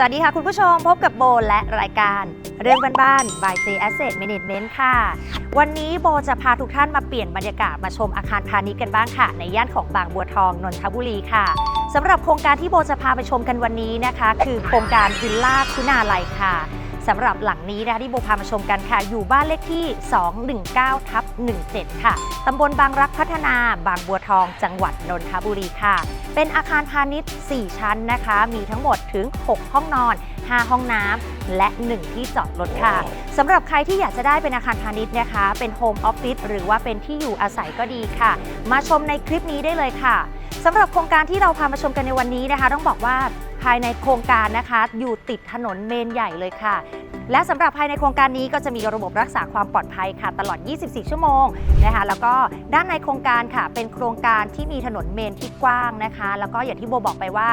สวัสดีค่ะคุณผู้ชมพบกับโบและรายการ เรื่องบ้านๆ by J Asset Management ค่ะ วันนี้โบจะพาทุกท่านมาเปลี่ยนบรรยากาศมาชมอาคารพาณิชย์กันบ้างค่ะ ในย่านของบางบัวทองนนทบุรีค่ะสำหรับโครงการที่โบจะพาไปชมกันวันนี้นะคะ คือโครงการวิลล่าคุณาลัยค่ะ สำหรับหลังนี้นะคะที่โบพามาชมกันค่ะ อยู่บ้านเลขที่ 219ทับ17 ค่ะตำบลบางรักพัฒนาบางบัวทอง จังหวัดนนทบุรีค่ะ เป็นอาคารพาณิชย์ 4 ชั้นนะคะ มีทั้งหมดถึง 6 ห้องนอน 5 ห้องน้ำและ 1 ที่จอดรถค่ะสำหรับใครที่อยากจะได้เป็นอาคารพาณิชย์นะคะ เป็นโฮมออฟฟิศหรือว่าเป็นที่อยู่อาศัยก็ดีค่ะ มาชมในคลิปนี้ได้เลยค่ะสำหรับโครงการที่เราพามาชมกันในวันนี้นะคะ ต้องบอกว่า ภายในโครงการนะคะ อยู่ติดถนนเมนใหญ่เลยค่ะ และสำหรับภายในโครงการนี้ก็จะมีระบบรักษาความปลอดภัยค่ะ ตลอด 24 ชั่วโมงนะคะแล้วก็ด้านในโครงการค่ะ เป็นโครงการที่มีถนนเมนที่กว้างนะคะ แล้วก็อย่างที่โบบอกไปว่า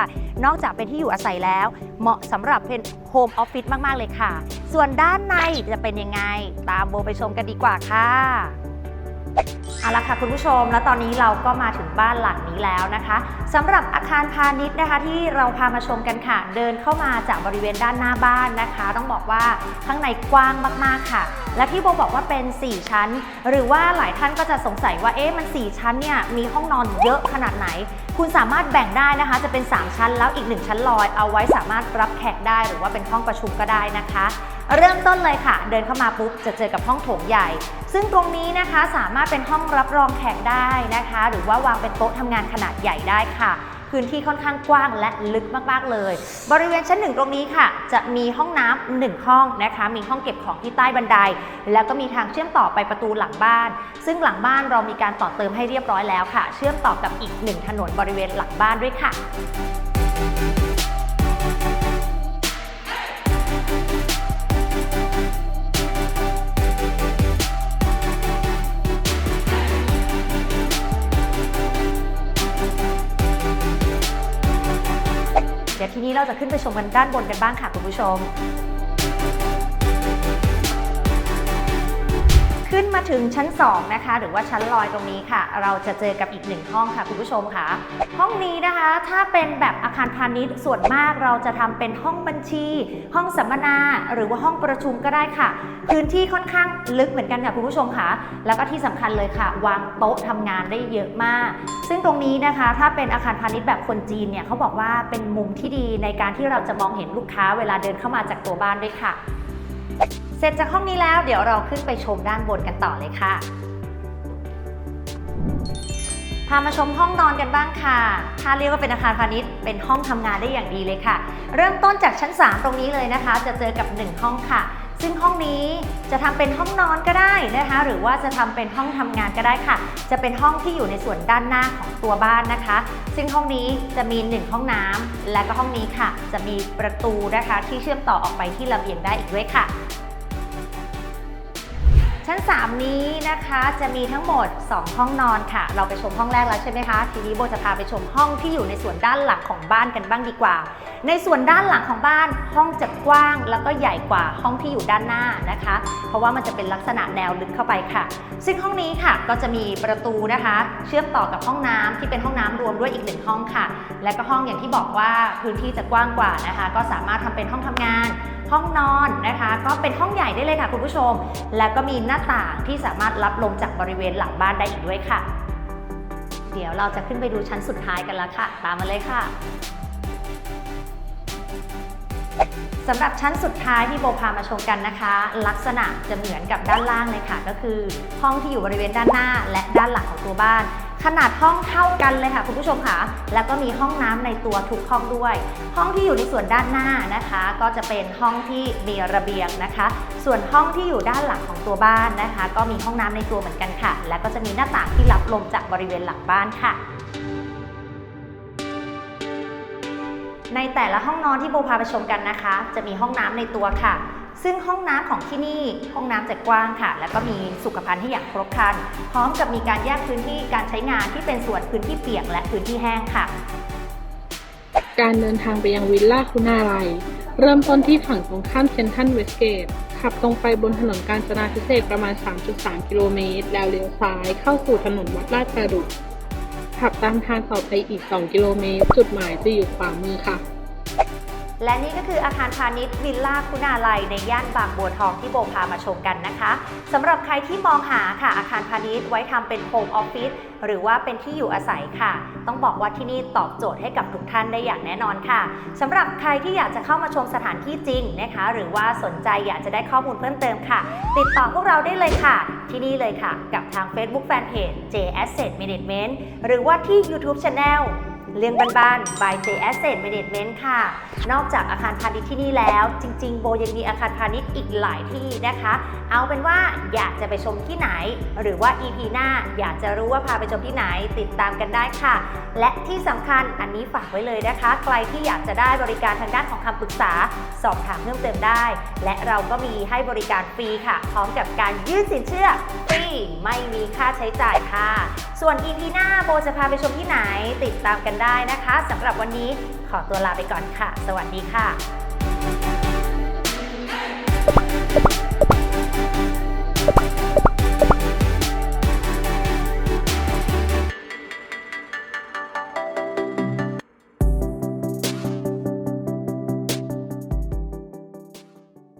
นอกจากเป็นที่อยู่อาศัยแล้ว เหมาะสำหรับเป็นโฮมออฟฟิศมาก ๆ เลยค่ะ ส่วนด้านในจะเป็นยังไง ตามโบไปชมกันดีกว่าค่ะ เอาละค่ะคุณผู้ชม แล้วตอนนี้เราก็มาถึงบ้านหลังนี้แล้วนะคะสำหรับอาคารพาณิชย์นะคะ ที่เราพามาชมกันค่ะ เดินเข้ามาจากบริเวณด้านหน้าบ้านนะคะ ต้องบอกว่าข้างในกว้างมากๆค่ะ และที่โบบอกว่าเป็น 4 ชั้น หรือว่าหลายท่านก็จะสงสัยว่าเอ๊ะมัน 4 ชั้นเนี่ยมีห้องนอนเยอะขนาดไหน คุณสามารถแบ่งได้นะคะ จะเป็น 3 ชั้นแล้วอีก 1 ชั้นลอย เอาไว้สามารถรับแขกได้ หรือว่าเป็นห้องประชุมก็ได้นะคะ เริ่มต้นเลยค่ะ เดินเข้ามาปุ๊บจะเจอกับห้องโถงใหญ่ ซึ่งตรงนี้นะคะสามารถเป็นห้องรับรองแขกได้นะคะ หรือว่าวางเป็นโต๊ะทำงานขนาดใหญ่ได้ค่ะ พื้นที่ค่อนข้างกว้างและลึกมากๆเลย บริเวณชั้นหนึ่งตรงนี้ค่ะ จะมีห้องน้ำหนึ่งห้องนะคะ มีห้องเก็บของที่ใต้บันได แล้วก็มีทางเชื่อมต่อไปประตูหลังบ้าน ซึ่งหลังบ้านเรามีการต่อเติมให้เรียบร้อยแล้วค่ะ เชื่อมต่อกับอีกหนึ่งถนนบริเวณหลังบ้านด้วยค่ะ ดี๋ยวทีนี้เราจะขึ้นไปชมกันด้านบนกันบ้างค่ะคุณผู้ชม ขึ้นมาถึงชั้น 2 นะคะ หรือว่าชั้นลอยตรงนี้ค่ะ เราจะเจอกับอีกหนึ่งห้องค่ะคุณผู้ชมค่ะ ห้องนี้นะคะถ้าเป็นแบบอาคารพาณิชย์ส่วนมากเราจะทำเป็นห้องบัญชี ห้องสัมมนา หรือว่าห้องประชุมก็ได้ค่ะ พื้นที่ค่อนข้างลึกเหมือนกันค่ะคุณผู้ชมค่ะ แล้วก็ที่สำคัญเลยค่ะ วางโต๊ะทำงานได้เยอะมาก ซึ่งตรงนี้นะคะถ้าเป็นอาคารพาณิชย์แบบคนจีนเนี่ยเขาบอกว่าเป็นมุมที่ดีในการที่เราจะมองเห็นลูกค้าเวลาเดินเข้ามาจากตัวบ้านด้วยค่ะ เสร็จจากห้องนี้แล้วเดี๋ยวเราขึ้นไปชมด้านบนกันต่อเลยค่ะ พามาชมห้องนอนกันบ้างค่ะถ้าเรียกว่าเป็นอาคารพาณิชย์เป็นห้องทำงานได้อย่างดีเลยค่ะ เริ่มต้นจากชั้น 3 ตรงนี้เลยนะคะ จะเจอกับ 1 ห้องค่ะซึ่งห้องนี้จะทำเป็นห้องนอนก็ได้นะคะ หรือว่าจะทำเป็นห้องทำงานก็ได้ค่ะ จะเป็นห้องที่อยู่ในส่วนด้านหน้าของตัวบ้านนะคะ ซึ่งห้องนี้จะมี 1 ห้องน้ำและก็ห้องนี้ค่ะ จะมีประตูนะคะที่เชื่อมต่อออกไปที่ระเบียงได้อีกด้วยค่ะ ชั้น 3 นี้นะคะจะมีทั้งหมด 2 ห้องนอนค่ะ เราไปชมห้องแรกแล้วใช่ไหมคะ ทีนี้โบจะพาไปชมห้องที่อยู่ในส่วนด้านหลังของบ้านกันบ้างดีกว่า ในส่วนด้านหลังของบ้าน ห้องจะกว้างแล้วก็ใหญ่กว่าห้องที่อยู่ด้านหน้านะคะ เพราะว่ามันจะเป็นลักษณะแนวลึกเข้าไปค่ะ ซึ่งห้องนี้ค่ะก็จะมีประตูนะคะ เชื่อมต่อกับห้องน้ำที่เป็นห้องน้ำรวมด้วยอีกหนึ่งห้องค่ะ และก็ห้องอย่างที่บอกว่าพื้นที่จะกว้างกว่านะคะ ก็สามารถทำเป็นห้องทำงานห้องนอนนะคะ ก็เป็นห้องใหญ่ได้เลยค่ะคุณผู้ชม แล้วก็มีหน้าต่างที่สามารถรับลมจากบริเวณหลังบ้านได้อีกด้วยค่ะ เดี๋ยวเราจะขึ้นไปดูชั้นสุดท้ายกันแล้วค่ะ ตามมาเลยค่ะสำหรับชั้นสุดท้ายที่โบพามาชมกันนะคะ ลักษณะจะเหมือนกับด้านล่างเลยค่ะ ก็คือ ห้องที่อยู่บริเวณด้านหน้าและด้านหลังของตัวบ้าน ขนาดห้องเท่ากันเลยค่ะคุณผู้ชมค่ะ แล้วก็มีห้องน้ำในตัวทุกห้องด้วย ห้องที่อยู่ในส่วนด้านหน้านะคะ ก็จะเป็นห้องที่มีระเบียงนะคะ ส่วนห้องที่อยู่ด้านหลังของตัวบ้านนะคะ ก็มีห้องน้ำในตัวเหมือนกันค่ะ แล้วก็จะมีหน้าต่างที่รับลมจากบริเวณหลังบ้านค่ะในแต่ละห้องนอนที่โบพาไปชมกันนะคะ จะมีห้องน้ำในตัวค่ะ ซึ่งห้องน้ำของที่นี่ห้องน้ำจะกว้างค่ะ แล้วก็มีสุขภัณฑ์ให้อย่างครบครัน พร้อมกับมีการแยกพื้นที่การใช้งานที่เป็นส่วนพื้นที่เปียกและพื้นที่แห้งค่ะ การเดินทางไปยังวิลล่าคุณาลัยเริ่มต้นที่ฝั่งตรงข้ามเซนทรัลเวสเกตขับตรงไปบนถนนกาญจนาพิเศษประมาณ 3.3 กิโลเมตร แล้วเลี้ยวซ้ายเข้าสู่ถนนวัดลาดประดุกขับตามทางต่อไปอีก 2 กิโลเมตร จุดหมายจะอยู่ขวามือค่ะ และนี่ก็คืออาคารพาณิชย์วิลล่าคุณาลัยในย่านบางบัวทองที่โบพามาชมกันนะคะสำหรับใครที่มองหาค่ะอาคารพาณิชย์ไว้ทำเป็นโฮมออฟฟิศหรือว่าเป็นที่อยู่อาศัยค่ะ ต้องบอกว่าที่นี่ตอบโจทย์ให้กับทุกท่านได้อย่างแน่นอนค่ะสำหรับใครที่อยากจะเข้ามาชมสถานที่จริงนะคะ หรือว่าสนใจอยากจะได้ข้อมูลเพิ่มเติมค่ะ ติดต่อพวกเราได้เลยค่ะ ที่นี่เลยค่ะ กับทาง Facebook Fanpage J Asset Management หรือว่าที่ YouTube Channel เรื่องบ้านๆ by J Asset Management ค่ะ นอกจากอาคารพาณิชย์ที่นี่แล้ว จริง ๆ โบยังมีอาคารพาณิชย์อีกหลายที่นะคะ เอาเป็นว่าอยากจะไปชมที่ไหน หรือว่า EP หน้าอยากจะรู้ว่าพาไปชมที่ไหนติดตามกันได้ค่ะ และที่สำคัญอันนี้ฝากไว้เลยนะคะ ใครที่อยากจะได้บริการทางด้านของคำปรึกษา สอบถามเพิ่มเติมได้ และเราก็มีให้บริการฟรีค่ะ พร้อมกับการยื่นสินเชื่อฟรีไม่มีค่าใช้จ่ายค่ะ ส่วน EP หน้าโบจะพาไปชมที่ไหนติดตามกันได้นะคะสำหรับวันนี้ขอตัวลาไปก่อนค่ะ สวัสดีค่ะ